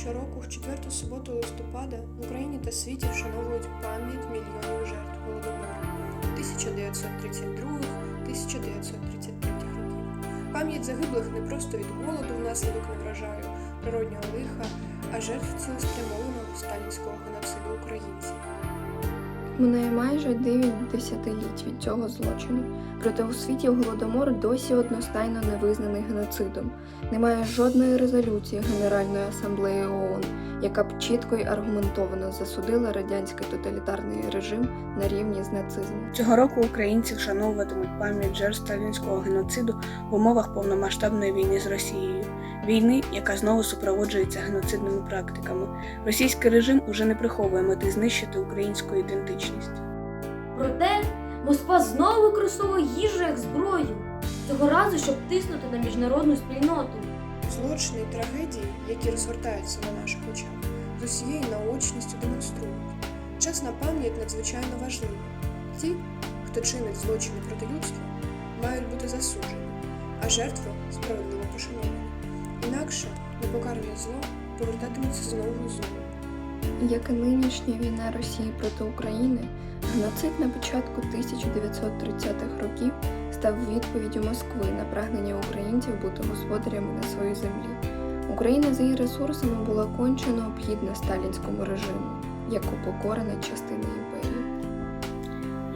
Щороку, в четверту суботу листопада, в Україні та світі вшановують пам'ять мільйонів жертв Голодомору 1932-1933 років. Пам'ять загиблих не просто від голоду внаслідок неврожаю, природнього лиха, а жертв цілеспрямованого сталінського геноциду українців. Минає майже 9 десятиліть від цього злочину. Проте у світі голодомор досі одностайно не визнаний геноцидом. Немає жодної резолюції Генеральної асамблеї ООН, яка б чітко й аргументовано засудила радянський тоталітарний режим на рівні з нацизмом. Цього року українці вшановуватимуть пам'ять жертв сталінського геноциду в умовах повномасштабної війни з Росією. Війни, яка знову супроводжується геноцидними практиками. Російський режим уже не приховує мети знищити українську ідентичність. Проте Москва знову використовує їжу як зброю, цього разу, щоб тиснути на міжнародну спільноту. Злочини і трагедії, які розгортаються на наших очах, з усією наочністю демонструють. Чесна пам'ять надзвичайно важлива. Ті, хто чинить злочини проти людства, мають бути засуджені, а жертви справедливо пошановані. Інакше непокарне зло повертатиметься знову і знову. Як і нинішня війна Росії проти України, геноцид на початку 1930-х років став відповіддю Москви на прагнення українців бути господарями на своїй землі. Україна за її ресурсами була конче необхідна сталінському режиму, як упокорена частина.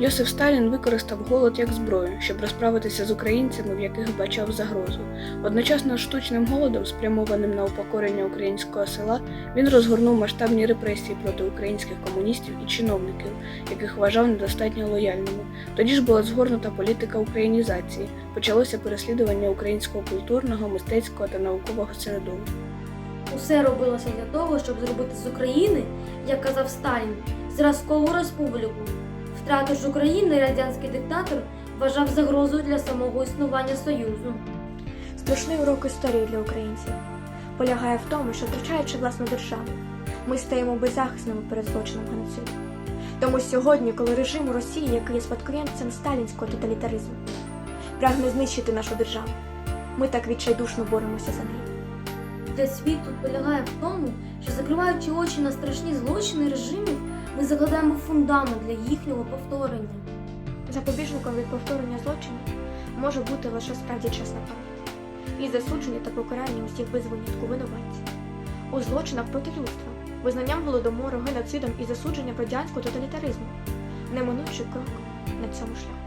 Йосиф Сталін використав голод як зброю, щоб розправитися з українцями, в яких бачав загрозу. Одночасно з штучним голодом, спрямованим на упокорення українського села, він розгорнув масштабні репресії проти українських комуністів і чиновників, яких вважав недостатньо лояльними. Тоді ж була згорнута політика українізації, почалося переслідування українського культурного, мистецького та наукового середовища. Усе робилося для того, щоб зробити з України, як казав Сталін, зразкову республіку. Втрату ж України радянський диктатор вважав загрозою для самого існування Союзу. Страшний урок історії для українців полягає в тому, що втрачаючи власну державу, ми стаємо беззахисними перед злочином геноциду. Тому сьогодні, коли режим у Росії, який є спадкоємцем сталінського тоталітаризму, прагне знищити нашу державу, ми так відчайдушно боремося за неї. Для світу полягає в тому, що закриваючи очі на страшні злочини режимів, ми закладаємо фундамент для їхнього повторення. Запобіжником від повторення злочинів може бути лише справді чесна пам'ять і засудження та покарання усіх без винятку винуватців. У злочинах проти людства, визнанням голодомору, геноцидом і засудженням радянського тоталітаризму, неминучий крок на цьому шляху.